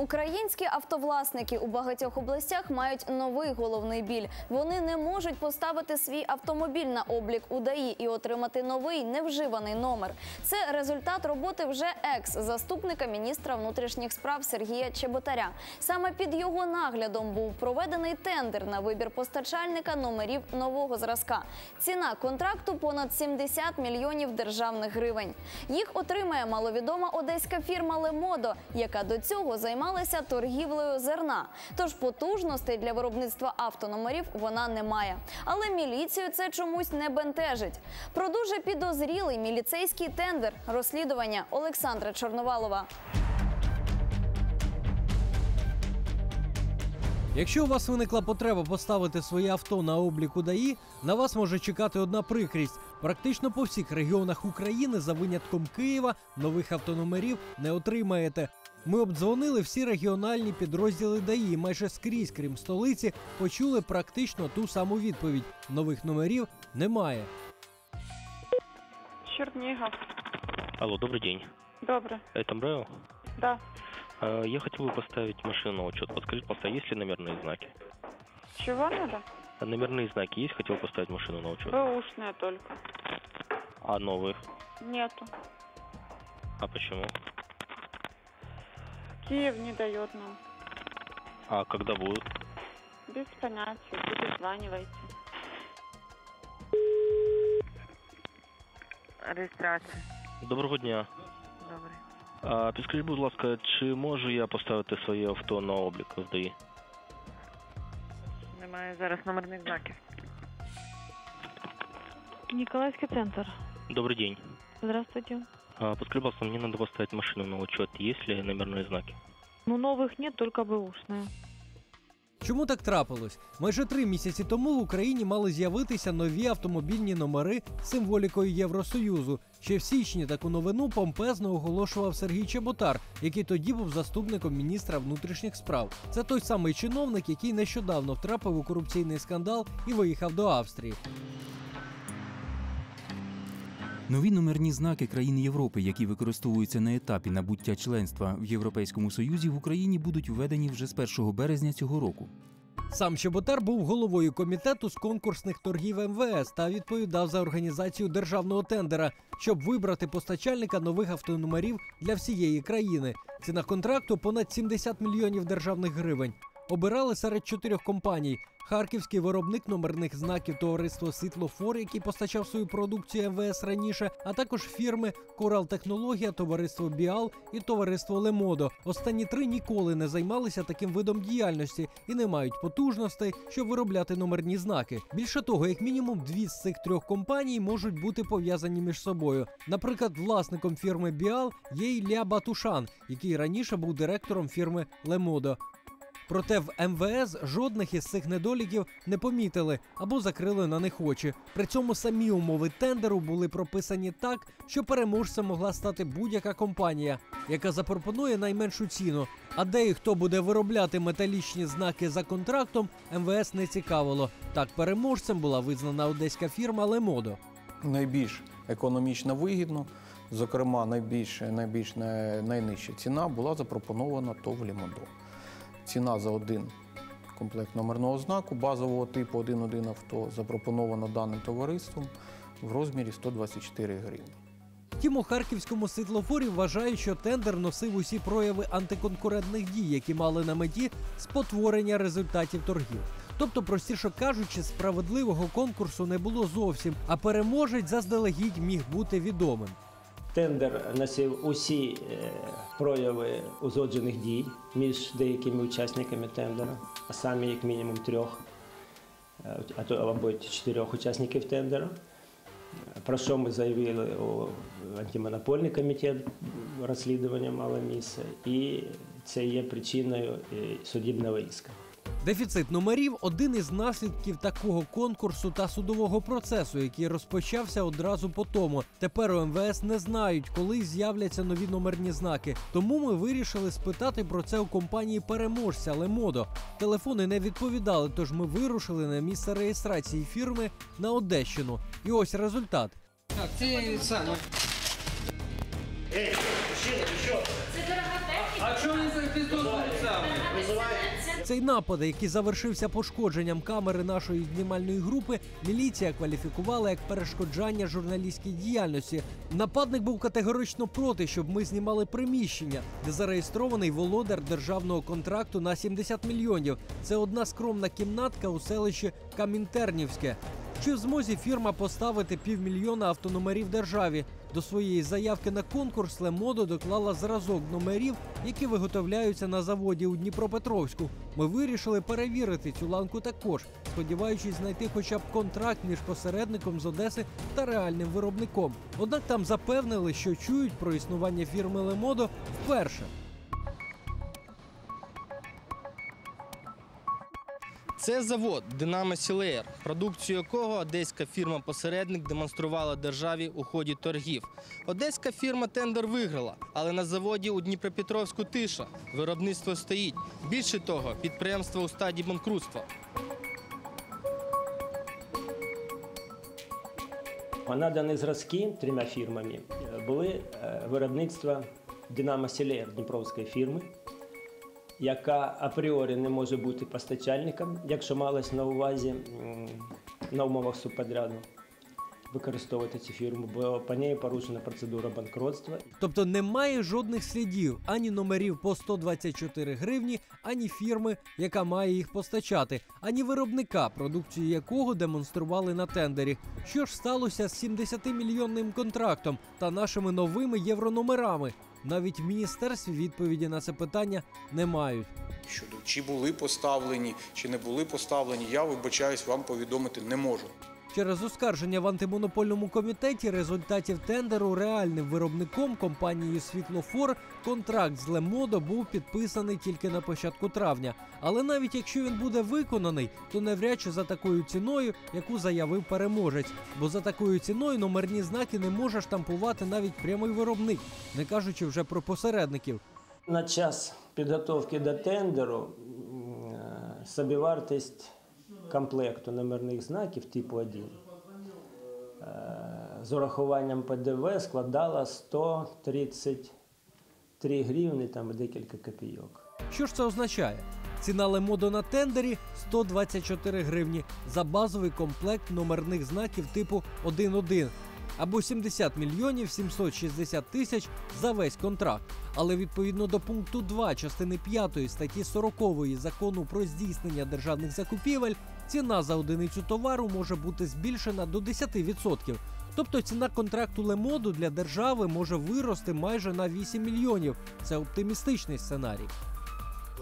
Українські автовласники у багатьох областях мають новий головний біль. Вони не можуть поставити свій автомобіль на облік у ДАІ і отримати новий невживаний номер. Це результат роботи вже екс-заступника міністра внутрішніх справ Сергія Чеботаря. Саме під його наглядом був проведений тендер на вибір постачальника номерів нового зразка. Ціна контракту понад 70 мільйонів державних гривень. Їх отримає маловідома одеська фірма Лемодо, яка до цього займалася торгівлею зерна. Тож потужностей для виробництва автономерів вона не має. Але міліцію це чомусь не бентежить. Про дуже підозрілий міліцейський тендер розслідування Олександра Чорновалова. Якщо у вас виникла потреба поставити своє авто на облік у ДАІ, на вас може чекати одна прикрість. Практично по всіх регіонах України, за винятком Києва, нових автономерів не отримаєте. Ми обдзвонили всі регіональні підрозділи ДАІ. і Майже скрізь, крім столиці, почули практично ту саму відповідь: нових номерів немає. Чернигов. Алло, добрый день. Добрый. Это МРЭО? Да. А, Я хотел бы поставить машину на учет. Подскажите, пожалуйста, есть ли номерные знаки? Чего надо? А Номерные знаки есть? Хотел поставить машину на учет. Бэушная только. А новых? Нету. А почему? Киев не дает нам. А когда будут? Без понятия. Перезванивайте. Реєстрація. Доброго дня. Добре. А, підскажіть, будь ласка, чи можу я поставити своє авто на облік в ДАІ? Немає зараз номерних знаків. Николаевский центр. Добрый день. Здравствуйте. А, подскажите, пожалуйста, мне надо поставить машину на учет. Есть ли номерные знаки? Ну, новых нет, только бэушные. Чому так трапилось? Майже три місяці тому в Україні мали з'явитися нові автомобільні номери з символікою Євросоюзу. Ще в січні таку новину помпезно оголошував Сергій Чеботар, який тоді був заступником міністра внутрішніх справ. Це той самий чиновник, який нещодавно втрапив у корупційний скандал і виїхав до Австрії. Нові номерні знаки країн Європи, які використовуються на етапі набуття членства в Європейському Союзі, в Україні будуть введені вже з 1 березня цього року. Сам Чеботар був головою комітету з конкурсних торгів МВС та відповідав за організацію державного тендера, щоб вибрати постачальника нових автономерів для всієї країни. Ціна контракту понад 70 мільйонів державних гривень. Обирали серед чотирьох компаній: харківський виробник номерних знаків товариство Світлофор, який постачав свою продукцію МВС раніше, а також фірми Корал Технологія, товариство Біал і товариство Лемодо. Останні три ніколи не займалися таким видом діяльності і не мають потужностей, щоб виробляти номерні знаки. Більше того, як мінімум дві з цих трьох компаній можуть бути пов'язані між собою. Наприклад, власником фірми Біал є Ілля Батушан, який раніше був директором фірми Лемодо. Проте в МВС жодних із цих недоліків не помітили або закрили на них очі. При цьому самі умови тендеру були прописані так, що переможцем могла стати будь-яка компанія, яка запропонує найменшу ціну. А де і хто буде виробляти металічні знаки за контрактом, МВС не цікавило. Так переможцем була визнана одеська фірма Лемодо. найбільш економічно вигідно. Зокрема, найбільш, найбільш найнижча ціна була запропонована ТОВ «Лімодо». Ціна за один комплект номерного знаку базового типу 1.1 авто запропонована даним товариством в розмірі 124 гривні. Втім, у харківському світлофорі вважають, що тендер носив усі прояви антиконкурентних дій, які мали на меті спотворення результатів торгів. Тобто, простіше кажучи, справедливого конкурсу не було зовсім, а переможець заздалегідь міг бути відомим. Тендер носив усі е, прояви узгоджених дій між деякими учасниками тендера, а саме як мінімум трьох, е, а то або чотирьох учасників тендера. Про що ми заявили у антимонопольний комітет розслідування мало місце, і це є причиною е, судебного іска. Дефіцит номерів один із наслідків такого конкурсу та судового процесу, який розпочався одразу по тому. Тепер у МВС не знають, коли з'являться нові номерні знаки. Тому ми вирішили спитати про це у компанії переможця Лемодо. Телефони не відповідали, тож ми вирушили на місце реєстрації фірми на Одещину. І ось результат. Так, це саме. Ей, мужчина, ти що? Це дорога А чого ви піздуєте? Цей напад, який завершився пошкодженням камери нашої знімальної групи, міліція кваліфікувала як перешкоджання журналістській діяльності. Нападник був категорично проти, щоб ми знімали приміщення, де зареєстрований володар державного контракту на 70 мільйонів. Це одна скромна кімнатка у селищі Камінтернівське. Чи в змозі фірма поставити півмільйона автономерів державі? До своєї заявки на конкурс Лемодо доклала зразок номерів, які виготовляються на заводі у Дніпропетровську. Ми вирішили перевірити цю ланку також, сподіваючись знайти хоча б контракт між посередником з Одеси та реальним виробником. Однак там запевнили, що чують про існування фірми Лемодо вперше. Це завод Динамо Сілеєр, продукцію якого одеська фірма-посередник демонструвала державі у ході торгів. Одеська фірма тендер виграла, але на заводі у Дніпропетровську тиша. Виробництво стоїть. Більше того, підприємство у стадії банкрутства. Надані зразки трьома фірмами були е, виробництва Динамо Сілеєр Дніпровської фірми, яка апріорі не може бути постачальником, якщо малось на увазі на умовах субподряду використовувати цю фірму, бо по неї порушена процедура банкротства. Тобто немає жодних слідів ані номерів по 124 гривні, ані фірми, яка має їх постачати, ані виробника, продукцію якого демонстрували на тендері. Що ж сталося з 70-мільйонним контрактом та нашими новими єврономерами? Навіть в міністерстві відповіді на це питання не мають. Щодо чи були поставлені, чи не були поставлені, я вибачаюсь, вам повідомити не можу. Через оскарження в антимонопольному комітеті результатів тендеру реальним виробником компанією Світлофор контракт з Лемодо був підписаний тільки на початку травня. Але навіть якщо він буде виконаний, то навряд чи за такою ціною, яку заявив переможець. Бо за такою ціною номерні знаки не може штампувати навіть прямий виробник, не кажучи вже про посередників. На час підготовки до тендеру е, собівартість комплекту номерних знаків типу 1 е, з урахуванням ПДВ складала 133 гривні там декілька копійок. Що ж це означає? Ціна лемоду на тендері 124 гривні за базовий комплект номерних знаків типу 1.1 або 70 мільйонів 760 тисяч за весь контракт. Але відповідно до пункту 2 частини 5 статті 40 закону про здійснення державних закупівель, ціна за одиницю товару може бути збільшена до 10%. Тобто ціна контракту Лемоду для держави може вирости майже на 8 мільйонів. Це оптимістичний сценарій.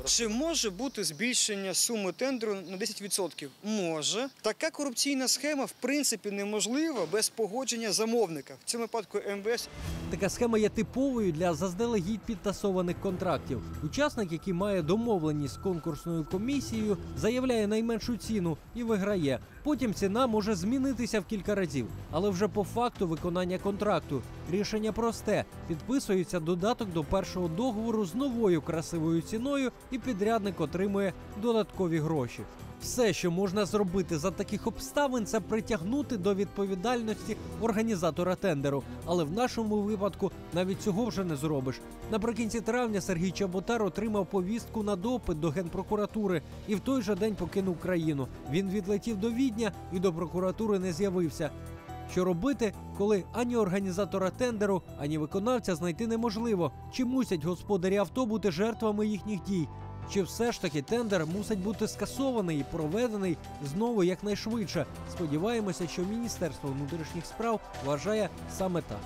Чи може бути збільшення суми тендеру на 10%? Може. Така корупційна схема в принципі неможлива без погодження замовника. В цьому випадку МВС Така схема є типовою для заздалегідь підтасованих контрактів. Учасник, який має домовленість з конкурсною комісією, заявляє найменшу ціну і виграє. Потім ціна може змінитися в кілька разів, але вже по факту виконання контракту. Рішення просте: підписується додаток до першого договору з новою красивою ціною, і підрядник отримує додаткові гроші. Все, що можна зробити за таких обставин, це притягнути до відповідальності організатора тендеру. Але в нашому випадку навіть цього вже не зробиш. Наприкінці травня Сергій Чаботар отримав повістку на допит до генпрокуратури і в той же день покинув країну. Він відлетів до Відня і до прокуратури не з'явився. Що робити, коли ані організатора тендеру, ані виконавця знайти неможливо? Чи мусять господарі авто бути жертвами їхніх дій? Чи все ж таки тендер мусить бути скасований і проведений знову якнайшвидше? Сподіваємося, що Міністерство внутрішніх справ вважає саме так.